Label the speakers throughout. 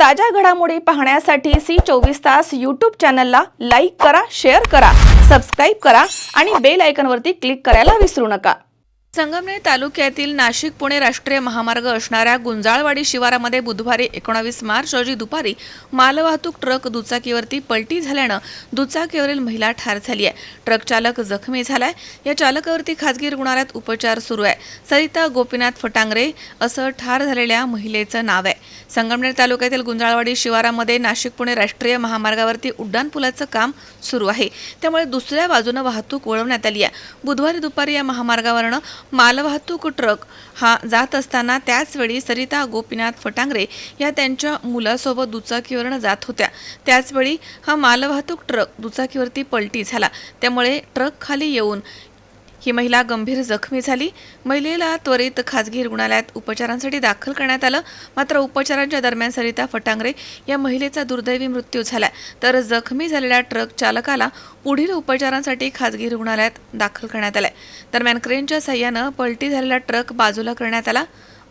Speaker 1: ताज्या घडामोडी पाहण्यासाठी सी चोवीस तास यूट्यूब चॅनलला लाईक करा शेअर करा सबस्क्राईब करा आणि बेल आयकनवरती क्लिक करायला विसरू नका. संगमनेर तालुक्यातील नाशिक पुणे राष्ट्रीय महामार्ग असणाऱ्या गुंजाळवाडी शिवारामध्ये बुधवारी एकोणावीस मार्च रोजी दुपारी मालवाहतूक ट्रक दुचाकीवरती पलटी झाल्यानं दुचाकीवरील महिला ठार झाली आहे. ट्रक चालक जखमी झालाय. या चालकावरती खासगी रुग्णालयात उपचार सुरू आहे. सरिता गोपीनाथ फटांगरे असं ठार झालेल्या महिलेचं नाव आहे. संगमनेर तालुक्यातील गुंजाळवाडी शिवारामध्ये नाशिक पुणे राष्ट्रीय महामार्गावरती उड्डाणपुलाचं काम सुरू आहे. त्यामुळे दुसऱ्या बाजूनं वाहतूक वळवण्यात आली आहे. बुधवारी दुपारी या महामार्गावरनं मालवाहतूक ट्रक हा जात असताना त्याचवेळी सरिता गोपीनाथ फटांगरे या त्यांच्या मुलासोबत दुचाकीवरनं जात होत्या. त्याचवेळी हा मालवाहतूक ट्रक दुचाकीवरती पलटी झाला. त्यामुळे ट्रक खाली येऊन ही महिला गंभीर जखमी झाली. महिलेला त्वरित खाजगी रुग्णालयात उपचारांसाठी दाखल करण्यात आलं. मात्र उपचारांच्या दरम्यान सरिता फटांगरे या महिलेचा दुर्दैवी मृत्यू झाला तर जखमी झालेल्या ट्रक चालकाला पुढील उपचारांसाठी खाजगी रुग्णालयात दाखल करण्यात आलाय. दरम्यान क्रेनच्या सहाय्यानं पलटी झालेला ट्रक बाजूला करण्यात आला.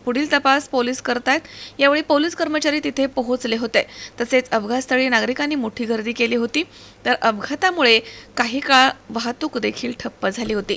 Speaker 1: पुढील तपास पोलीस करतायत. यावेळी पोलीस कर्मचारी तिथे पोहोचले होते. तसेच अपघातस्थळी नागरिकांनी मोठी गर्दी केली होती. तर अपघातामुळे काही काळ वाहतूक देखील ठप्प झाली होती.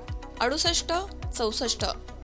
Speaker 1: अडुसष्ट चौसष्ट.